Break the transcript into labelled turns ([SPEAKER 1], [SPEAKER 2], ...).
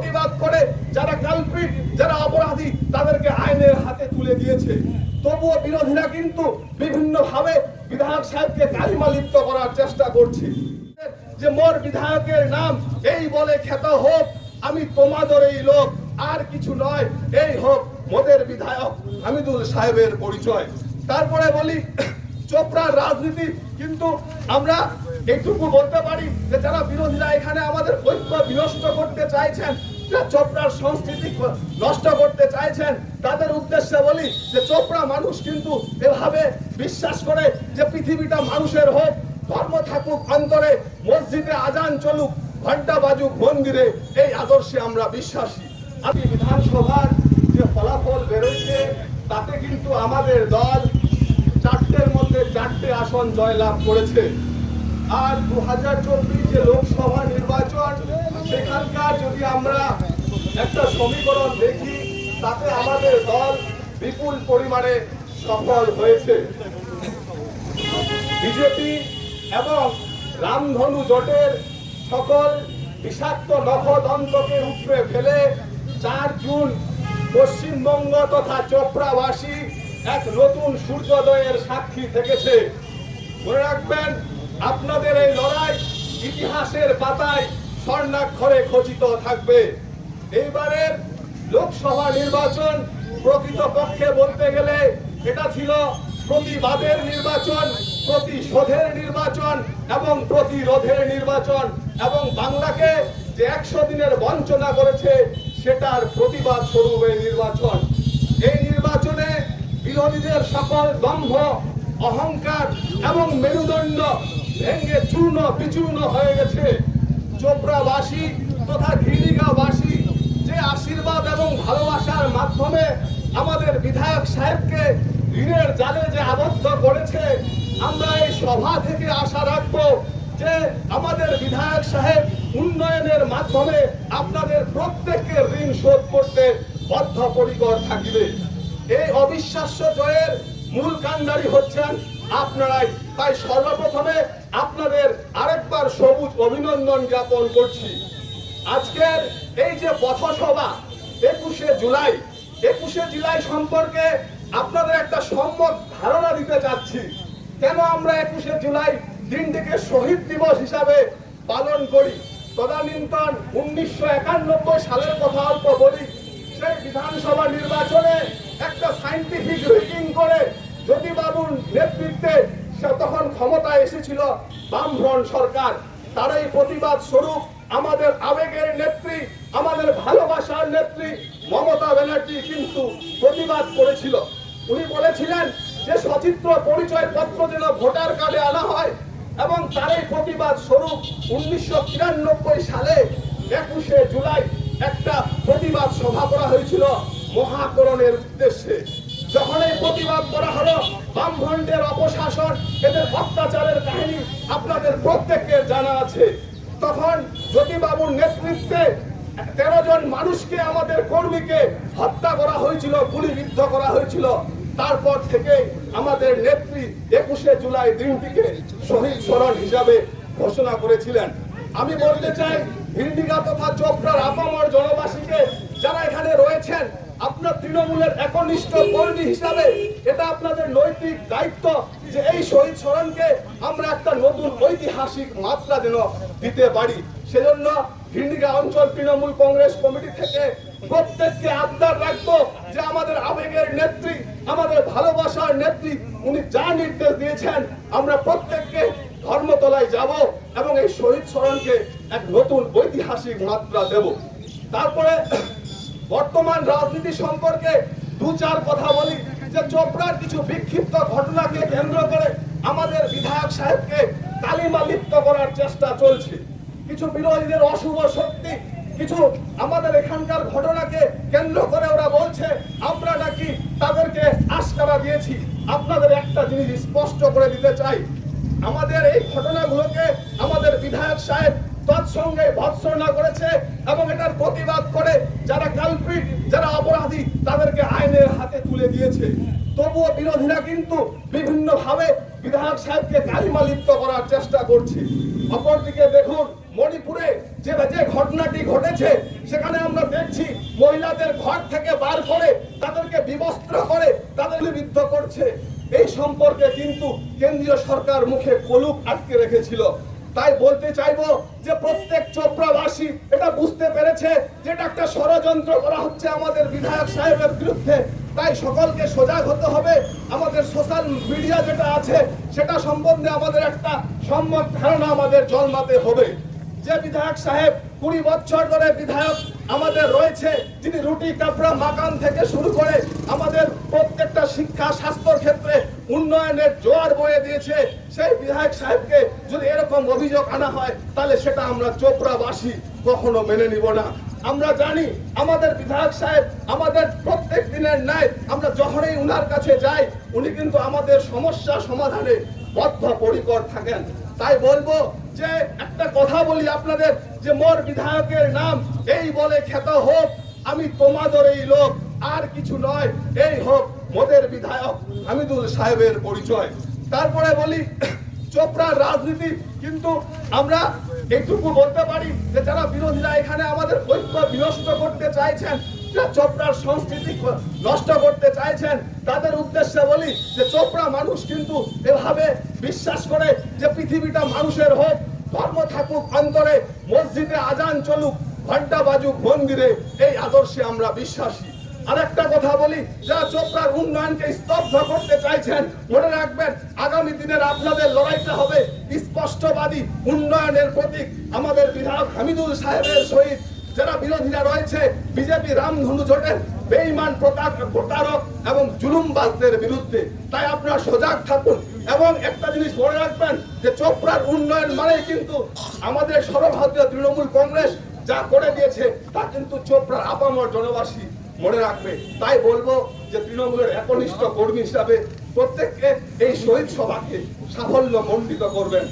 [SPEAKER 1] প্রতিবাদ করে যারা কালপিট যারা অপরাধী, তাদেরকে আইনের হাতে তুলে দিয়েছে। তবুও বিরোধীরা কিন্তু বিভিন্ন ভাবে বিধায়ক সাহেবকে কালিমা লিপ্ত করার চেষ্টা করছে। যে মোর বিধায়কের নাম এই বলে খ্যাত হোক, আমি তোমাদের এই লোক, আর কিছু নয়, এই হোক মোদের বিধায়ক হামিদুল সাহেবের পরিচয়। তারপরে বলি, চোপড়ার রাজনীতি কিন্তু আমরা এইটুকু বলতে পারি যে যারা বিরোধীরা এখানে আমাদের ঐক্য বিনষ্ট করতে চাইছেন চোপড়ার সংস্কৃতি নষ্ট করতে চাইছেন, তাদের উদ্দেশ্যে বলি যে চোপড়া মানুষ কিন্তু এভাবে বিশ্বাস করে যে পৃথিবীটা মানুষের হোক, ধর্ম থাকুক, অন্তরে মসজিদে আজান চলুক ঘণ্টা বাজুক, মন্দিরে, এই আদর্শে আমরা বিশ্বাসী। আমি বিধানসভার যে ফলাফল বেরোচ্ছে, তাতে কিন্তু আমাদের দল চারটের মধ্যে চারটে আসন জয়লাভ করেছে। আর দু হাজার চব্বিশ যে লোকসভা নির্বাচন, সেখানকার যদি আমরা একটা সমীকরণ দেখি, তাতে আমাদের দল বিপুল পরিমাণে সফল হয়েছে। বিজেপি এবং রামধনু জোটের সকল বিষাক্ত নখদন্তকে উপড়ে ফেলে চার জুন পশ্চিমবঙ্গ তথা চোপড়াবাসী এক নতুন সূর্যোদয়ের সাক্ষী থেকেছে। মনে রাখবেন আপনাদের এই লড়াই ইতিহাসের পাতায় স্বর্ণাক্ষরে খচিত থাকবে। এইবারের লোকসভা নির্বাচন প্রকৃতপক্ষে বলতে গেলে এটা ছিল প্রতিবাদের নির্বাচন, প্রতিশোধের নির্বাচন এবং প্রতিরোধের নির্বাচন এবং বাংলাকে যে একশো দিনের বঞ্চনা করেছে, সেটার প্রতিবাদ স্বরূপ এই নির্বাচন। এই নির্বাচনে বিরোধীদের সকল দম্ভ, অহংকার এবং মেরুদণ্ড ভেঙে চূর্ণ বিচূর্ণ হয়ে গেছে। চোপড়াবাসী তথা ঘিরিগাঁওবাসী যে আশীর্বাদ এবং ভালোবাসার মাধ্যমে আমাদের বিধায়ক সাহেবকে ঋণের জালে যে আবদ্ধ করেছে, আমরা এই সভা থেকে আশা রাখব যে আমাদের বিধায়ক সাহেব উন্নয়নের মাধ্যমে আপনাদের প্রত্যেককে ঋণ শোধ করতে বদ্ধপরিকর থাকবে। এই অবিশ্বাস্য জয়ের মূল কাণ্ডারি হচ্ছেন আপনারাই। তাই সর্বপ্রথমে আপনাদের আরেকবার সবুজ অভিনন্দন জ্ঞাপন করছি। আজকের এই যে পথসভা, একুশে জুলাই একুশে জুলাই সম্পর্কে আপনাদের একটা সম্যক ধারণা দিতে চাচ্ছি। কেন আমরা একুশে জুলাই দিনটিকে শহীদ দিবস হিসাবে পালন করি? তদানীন্তন উনিশশো একানব্বই সালের কথা অল্প বলি, সেই বিধানসভা নির্বাচনে একটা সাইন্টিফিক রিটিং করে জ্যোতি বাবুর নেতৃত্বে তখন ক্ষমতায় এসেছিল বামফ্রন্ট সরকার। তারই প্রতিবাদ স্বরূপ আমাদের আবেগের নেত্রী, আমাদের ভালোবাসার নেত্রী মমতা ব্যানার্জি কিন্তু প্রতিবাদ করেছিল। উনি বলেছিলেন যে সচিত্র পরিচয় পত্র যেন ভোটার কার্ডে আনা হয় এবং তারই প্রতিবাদ স্বরূপ উনিশশো তিরানব্বই সালে একুশে জুলাই একটা প্রতিবাদ সভা করা হয়েছিল মহাকরণের উদ্দেশ্যে। যখন এই প্রতিবাদ করা হলো বামফ্রন্টের অপশাসন, এদের অত্যাচারের কাহিনী আপনাদের প্রত্যেকের জানা আছে। তখন জ্যোতিবাবুর নেতৃত্বে তেরো জন মানুষকে আমাদের কর্মীকে হত্যা করা হয়েছিল গুলিবিদ্ধ করা হয়েছিল। তারপর থেকে আমাদের নেত্রী একুশে জুলাই দিনটিকে শহীদ স্মরণ হিসাবে ঘোষণা করেছিলেন। আমি বলতে চাই হিন্দিগা তথা চোপড়ার আপামর জনবাসীকে যারা এখানে রয়েছেন আপনার তৃণমূলের একনিষ্ঠ কর্মী হিসাবে এটা আপনাদের নৈতিক দায়িত্ব যে এই শহীদ স্মরণকে আমরা একটা নতুন ঐতিহাসিক মাত্রা যেন দিতে পারি। সেজন্য হিন্দিগা অঞ্চল তৃণমূল কংগ্রেস কমিটি থেকে প্রত্যেককে আবদার রাখব যে আমাদের আবেগের নেত্রী, আমাদের ভালোবাসার নেত্রী, উনি যা নির্দেশ দিয়েছেন, আমরা প্রত্যেককে ধর্মতলায় যাব এবং এই শহীদ স্মরণকে এক নতুন ঐতিহাসিক মাত্রা দেব। তারপরে বর্তমান রাজনীতি সম্পর্কে দু চার কথা বলি যে চোপড়ার কিছু বিক্ষিপ্ত ঘটনাকে কেন্দ্র করে আমাদের বিধায়ক সাহেবকে কালিমা লিপ্ত করার চেষ্টা চলছে। কিছু বিরোধীদের অশুভ শক্তি, কিছু আমাদের এখানকার ঘটনাকে কেন্দ্র করে ওরা বলছে, আমরা নাকি তাদেরকে আশকারা দিয়েছি। আপনাদের একটা জিনিস স্পষ্ট করে দিতে চাই। আমাদের এই ঘটনাগুলোকে আমাদের বিধায়ক সাহেব তৎসঙ্গে ভৎসনা করেছে এবং এটার প্রতিবাদ করে যারা কালপিট যারা অপরাধী, তাদেরকে আইনের হাতে তুলে দিয়েছে। তবুও বিরোধীরা কিন্তু বিভিন্ন ভাবে বিধায়ক সাহেবকে কালিমা লিপ্ত করার চেষ্টা করছে। অপরদিকে দেখুন, মণিপুরে যে যে ঘটনাটি ঘটেছে, সেখানে আমরা দেখছি মহিলাদের ঘর থেকে বার করে তাদেরকে বিবস্ত্র করে তাদের বিদ্ধ করছে। এই সম্পর্কে কিন্তু কেন্দ্রীয় সরকার মুখে কলুক আটকে রেখেছিল। তাই বলতে চাইব যে প্রত্যেক চোপড়াবাসী এটা বুঝতে পেরেছে যেটা একটা ষড়যন্ত্র করা হচ্ছে আমাদের বিধায়ক সাহেবের বিরুদ্ধে। তাই সকলকে সজাগ হতে হবে। আমাদের সোশ্যাল মিডিয়া যেটা আছে, সেটা সম্বন্ধে আমাদের একটা সম্মত ধারণা আমাদের জন্মাতে হবে। যে বিধায়ক সাহেব কুড়ি বছর ধরে বিধায়ক আমাদের রয়েছে, যিনি রুটি কাপড়া মাকান থেকে শুরু করে আমাদের প্রত্যেকটা শিক্ষা, স্বাস্থ্যর ক্ষেত্রে উন্নয়নের জোয়ার বয়ে দিয়েছে, সেই বিধায়ক সাহেবকে যদি এরকম অভিযোগ আনা হয়, তাহলে সেটা আমরা চোপড়াবাসী কখনো মেনে নিব না। আমরা জানি আমাদের বিধায়ক সাহেব আমাদের প্রত্যেক দিনের ন্যায়, আমরা যখনই উনার কাছে যাই, উনি কিন্তু আমাদের সমস্যা সমাধানে বদ্ধ বদ্ধপরিকর থাকেন। তাই বলব যে, একটা কথা বলি আপনাদের, যে মোর বিধায়কের নাম এই বলে খ্যাত হোক, আমি তোমাদের এই লোক, আর কিছু নয়, এই হোক। মোদের বিধায়ক হামিদুল সাহেবের পরিচয়। তারপরে বলি, চোপড়ার রাজনীতি, কিন্তু আমরা এইটুকু বলতে পারি যে যারা বিরোধীরা এখানে আমাদের ঐক্য বিনষ্ট করতে চাইছেন চোপড়ার সংস্কৃতি নষ্ট করতে চাইছেন, তাদের উদ্দেশ্যে বলি যে চোপড়া মানুষ কিন্তু এভাবে বিশ্বাস করে যে পৃথিবীটা মানুষের হোক, ধর্ম থাকুক, অন্তরে মসজিদে আজান চলুক ঘণ্টা বাজুক মন্দিরে, এই আদর্শে আমরা বিশ্বাসী। আরেকটা কথা বলি চোপড়ার উন্নয়নকে স্তব্ধ করতে চাইছেন, মনে রাখবেন, আগামী দিনের আপনাদের লড়াইটা হবে স্পষ্টবাদী উন্নয়নের প্রতীক। আমাদের বিধায়ক হামিদুল সাহেবের সহিত যারা বিরোধীরা রয়েছে, বিজেপি রামধনু জোটের বেইমান প্রতারক এবং বিরুদ্ধে। তাই আপনারা সজাগ থাকুন এবং একটা জিনিস মনে রাখবেন, যে চোপড়ার উন্নয়ন মানে কিন্তু আমাদের সর্বভারতীয় তৃণমূল কংগ্রেস যা করে দিয়েছে, তা কিন্তু চোপড়ার আপামর জনবাসী মনে রাখবে। তাই বলব যে তৃণমূলের একনিষ্ঠ কর্মী হিসাবে প্রত্যেককে এই শহীদ সভাকে সাফল্য মণ্ডিত করবেন।